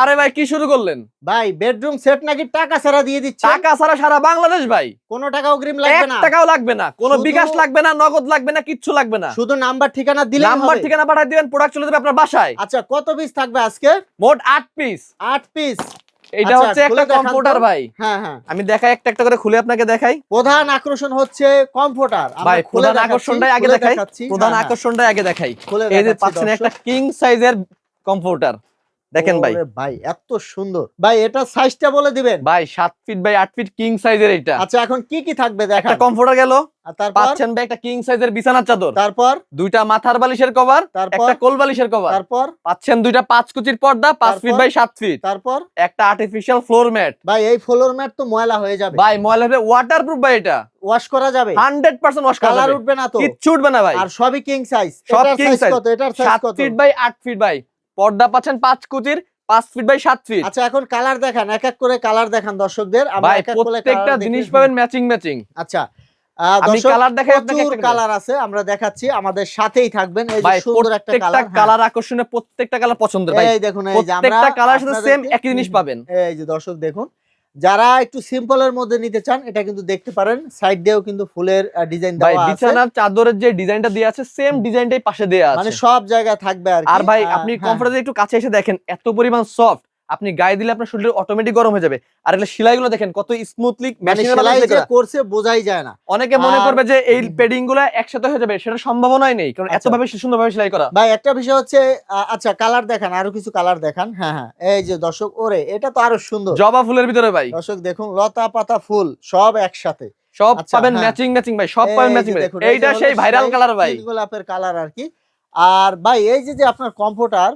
আরে ভাই কি শুরু করলেন? ভাই বেডরুম সেট নাকি টাকা ছাড়া দিয়ে দিচ্ছে টাকা ছাড়া সারা বাংলাদেশ ভাই। কোনো টাকা অগ্রিম লাগবে না। টাকাও লাগবে না। কোনো বিকাশ লাগবে না নগদ লাগবে না কিচ্ছু লাগবে না। শুধু নাম্বার ঠিকানা দিলে নাম্বার ঠিকানা পাঠিয়ে দিবেন প্রোডাক্ট চলে যাবে আপনার বাসায়। আচ্ছা কত পিস থাকবে আজকে? মোট আট পিস আট পিস এটা হচ্ছে একটা। কম্পিউটার ভাই। হ্যাঁ হ্যাঁ। আমি দেখাই একটা একটা করে খুলে আপনাকে দেখাই। প্রধান আকর্ষণ হচ্ছে কমফোর্টার ভাই প্রধান আকর্ষণটাই আগে দেখাই। প্রধান হ্যাঁ, আকর্ষণটাই আগে দেখাই। এই যে পাচ্ছেন একটা কিং সাইজের কম্পিউটার দেখেন ভাই। ভাই এত সুন্দর। ভাই এটা সাইজটা বলে দিবেন? ভাই সাত ফিট বাই আট ফিট কিং সাইজের এটা আচ্ছা এখন কি কি থাকবে একটা দেখান কম্পিউটার গেল। আর তারপর? পাচ্ছেন ভাই একটা কিং সাইজের বিছানার চাদর। তারপর? দুইটা মাথার বালিশের কভার একটা কোল বালিশের কভার তারপর? পাচ্ছেন দুইটা পাঁচ কুচির পর্দা ফিট বাই ফিট তারপর? একটা আর্টিফিশিয়াল ফ্লোর ম্যাট ভাই এই ফ্লোর ম্যাট তো ময়লা হয়ে যাবে। ভাই ময়লা হবে ওয়াটারপ্রুফ ভাই এটা। ওয়াশ করা যাবে? হান্ড্রেড পার্সেন্ট ওয়াশ করা কালার উঠবে না তো? কিচ্ছু উঠবে না ভাই। আর সবই কিং সাইজ সব king সাইজ কত? এটার সাইজ সাত কত? ফিট বাই আট ফিট বাই পর্দা পাচ্ছেন পাঁচ কুচির পাঁচ ফিট বাই সাত ফিট আচ্ছা এখন কালার দেখান এক এক করে কালার দেখান দর্শকদের। প্রত্যেকটা জিনিস পাবেন ম্যাচিং ম্যাচিং আচ্ছা কালার আছে আমরা দেখাচ্ছি আমাদের সাথেই থাকবেন। এই যে সুন্দর একটা কালার প্রত্যেকটা কালার পছন্দের। ভাই এই দেখুন এই যে আমরা প্রত্যেকটা কালার সাথে সেম একই জিনিস পাবেন। এই যে দর্শক দেখুন যারা একটু সিম্পলের মধ্যে নিতে চান এটা কিন্তু দেখতে পারেন। সাইড দিয়েও কিন্তু ফুলের ডিজাইন দেওয়া আছে। বিছানার চাদরের যে ডিজাইনটা দেয়া আছে সেম ডিজাইনটাই পাশে দেয়া আছে মানে আছে। সব জায়গায় থাকবে আর। আর ভাই আপনি হ্যাঁ, কমফোর্টে একটু কাছে এসে দেখেন এত পরিমাণ সফট আপনি গায়ে দিলে আপনার শরীর অটোমেটিক গরম হয়ে যাবে। আর এগুলো সেলাইগুলো দেখেন কত স্মুথলি মানে যে করছে বোঝাই যায় না। অনেকে মনে করবে যে এই পেডিংগুলো একসাথে হয়ে যাবে সেটা সম্ভাবনাই নেই কারণ এত আচ্ছা। ভাবে সুন্দর ভাবে সেলাই করা। ভাই একটা বিষয় হচ্ছে আচ্ছা কালার দেখান আরও কিছু কালার দেখান। হ্যাঁ হ্যাঁ এই যে দর্শক ওরে এটা তো আরও সুন্দর। জবা ফুলের ভিতরে ভাই। দর্শক দেখুন লতা পাতা ফুল সব একসাথে। সব আচ্ছা, পাবেন। ম্যাচিং ম্যাচিং ভাই সব পাবেন ম্যাচিং এইটা সেই ভাইরাল কালার ভাই। গোলাপের কালার আর কি। আর ভাই এই যে যে আপনার কম্পিউটার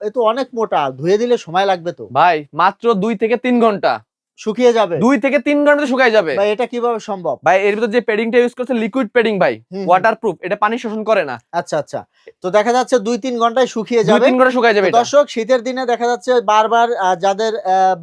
এ তো অনেক মোটা, ধুয়ে দিলে সময় লাগবে তো। ভাই, মাত্র দুই থেকে তিন ঘণ্টা। শুকিয়ে যাবে। দুই থেকে তিন শুকাই যাবে। ভাই এটা কীভাবে সম্ভব? ভাই এর ভিতর যে পেডিংটা ইউজ করছে লিকুইড পেডিং ভাই। ওয়াটারপ্রুফ এটা পানি শোষণ করে না। আচ্ছা আচ্ছা। তো দেখা যাচ্ছে দুই তিন ঘন্টায় শুকিয়ে যাবে। তিন ঘণ্টা যাবে দর্শক শীতের দিনে দেখা যাচ্ছে বারবার যাদের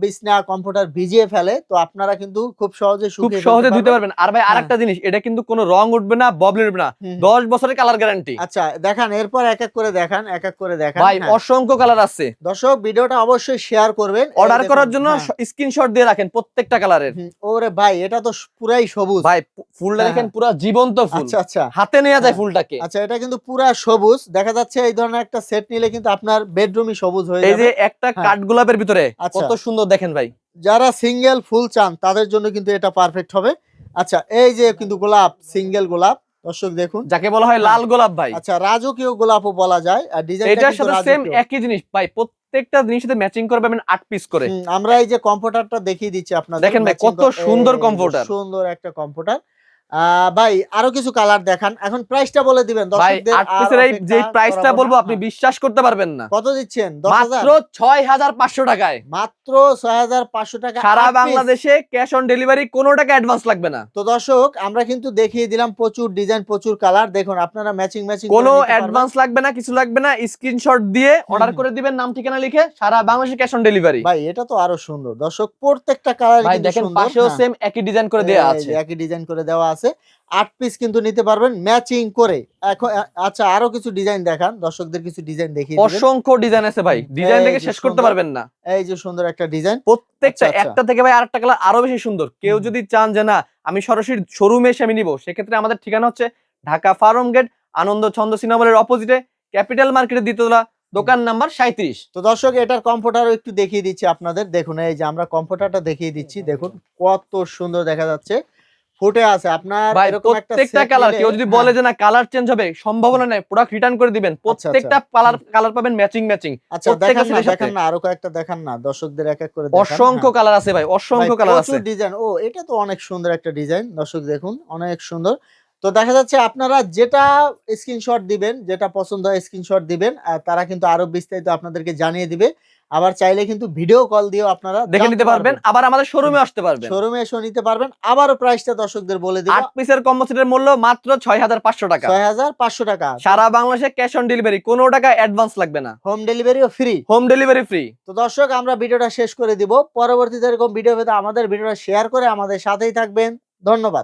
বিছনা কম্পিউটার ভিজিয়ে ফেলে তো আপনারা কিন্তু খুব সহজে খুব সহজে ধুতে পারবেন। আর ভাই আরেকটা জিনিস এটা কিন্তু কোনো রং উঠবে না ববলিন উঠবে না। দশ বছরের কালার গ্যারান্টি আচ্ছা দেখান এরপর এক এক করে দেখান এক এক করে দেখান। ভাই হ্যাঁ। অসংখ্য কালার আছে। দর্শক ভিডিওটা অবশ্যই শেয়ার করবেন। অর্ডার করার জন্য হ্যাঁ। স্ক্রিনশট দিয়ে রাখেন। প্রত্যেকটা কালারের। ওরে ভাই এটা তো পুরাই সবুজ। ভাই ফুলটা হ্যাঁ, দেখেন পুরো জীবন্ত ফুল। আচ্ছা আচ্ছা। হাতে নেওয়া যায় হ্যাঁ। ফুলটাকে। আচ্ছা এটা কিন্তু পুরা সবুজ। দেখা যাচ্ছে এই ধরনের একটা সেট নিলে কিন্তু আপনার বেডরুমই সবুজ হয়ে যাবে এই যে একটা হ্যাঁ। কাঠ গোলাপের ভিতরে আচ্ছা। কত সুন্দর দেখেন ভাই। যারা সিঙ্গেল ফুল চান তাদের জন্য কিন্তু এটা পারফেক্ট হবে। আচ্ছা এই যে কিন্তু গোলাপ সিঙ্গেল গোলাপ। দর্শক দেখুন। যাকে বলা হয়। লাল গোলাপ ভাই। আচ্ছা রাজকীয় গোলাপও বলা যায় আর ডিজাইনটা এটার সাথে সেম একই জিনিস। ভাই প্রত্যেকটা জিনিসের সাথে ম্যাচিং করবে আমি আট পিস করে। আমরা এই যে কম্পিউটারটা দেখিয়ে দিচ্ছি আপনাদের দেখেন ভাই, কত সুন্দর কম্পিউটার। সুন্দর একটা কম্পিউটার ভাই আরও কিছু কালার দেখান। এখন প্রাইসটা বলে দিবেন। দর্শকদের এই যে প্রাইসটা বলব আপনি বিশ্বাস করতে পারবেন না। কত দিচ্ছেন? মাত্র হাজার? ছয় হাজার পাঁচশো টাকায়। মাত্র ছয় হাজার পাঁচশো টাকা সারা বাংলাদেশে ক্যাশ অন ডেলিভারি কোনো টাকা অ্যাডভান্স লাগবে না। তো দর্শক আমরা কিন্তু দেখিয়ে দিলাম প্রচুর ডিজাইন প্রচুর কালার দেখুন আপনারা ম্যাচিং ম্যাচিং কোনো অ্যাডভান্স লাগবে না কিছু লাগবে না। স্ক্রিনশট দিয়ে অর্ডার করে দিবেন নাম ঠিকানা লিখে সারা বাংলাদেশে ক্যাশ অন ডেলিভারি ভাই এটা তো আরও সুন্দর। দর্শক প্রত্যেকটা কালার ভাই দেখেন পাশেও সেম একই ডিজাইন করে দেওয়া আছে। একই ডিজাইন করে দেওয়া আছে। আট পিস কিন্তু নিতে পারবেন ম্যাচিং করে। এখন আচ্ছা আরও কিছু ডিজাইন দেখান। দর্শকদের কিছু ডিজাইন দেখিয়ে অসংখ্য ডিজাইন আছে ভাই। ডিজাইন দেখে শেষ করতে পারবেন না। এই যে সুন্দর একটা ডিজাইন প্রত্যেকটা আচ্ছা, আচ্ছা। একটা থেকে ভাই আরেকটা কালার আরও বেশি সুন্দর। কেউ যদি চান যে না আমি সরাসরি শোরুমে এসে আমি নিবো সেক্ষেত্রে আমাদের ঠিকানা হচ্ছে ঢাকা ফার্ম গেট আনন্দ ছন্দ সিনেমালের অপোজিটে ক্যাপিটাল মার্কেটের দ্বিতীয়তলা দোকান নাম্বার সাঁত্রিশ তো দর্শক এটার কম্পিউটারও একটু দেখিয়ে দিচ্ছি আপনাদের। দেখুন এই যে আমরা কম্পিউটারটা দেখিয়ে দিচ্ছি। দেখুন কত সুন্দর দেখা যাচ্ছে। ফুটে আছে। আপনার এরকম একটা প্রত্যেকটা কালার কেউ যদি হ্যাঁ, বলে যে না কালার চেঞ্জ হবে সম্ভাবনা নাই প্রোডাক্ট রিটার্ন করে দিবেন। প্রত্যেকটা কালার কালার পাবেন ম্যাচিং ম্যাচিং আচ্ছা দেখান না আরও কয়েকটা দেখান না দর্শকদের এক এক করে দেখান, অসংখ্য হ্যাঁ। কালার আছে ভাই অসংখ্য কালার আছে। ডিজাইন ও এটা তো অনেক সুন্দর একটা ডিজাইন দর্শক দেখুন অনেক সুন্দর। তো দেখা যাচ্ছে আপনারা যেটা স্ক্রিনশট দিবেন যেটা পছন্দ হয় স্ক্রিনশট দিবেন আর তারা কিন্তু আরও বিস্তারিত আপনাদেরকে জানিয়ে দিবে। আবার চাইলে কিন্তু ভিডিও কল দিয়েও আপনারা দেখে নিতে পারবেন আবার আমাদের শোরুমে আসতে পারবেন। শোরুমে এসে নিতে পারবেন আবারও প্রাইসটা দর্শকদের বলে দিব। আট পিসের কম্বো সেটের মূল্য মাত্র ছয় হাজার পাঁচশো টাকা। ছয় হাজার পাঁচশো টাকা। সারা বাংলাদেশে ক্যাশ অন ডেলিভারি কোনো টাকা অ্যাডভান্স লাগবে না। হোম ডেলিভারিও ফ্রি হোম ডেলিভারি ফ্রি তো দর্শক আমরা ভিডিওটা শেষ করে দিব। পরবর্তীতে এরকম ভিডিও পেতে আমাদের ভিডিওটা শেয়ার করে আমাদের সাথেই থাকবেন। ধন্যবাদ।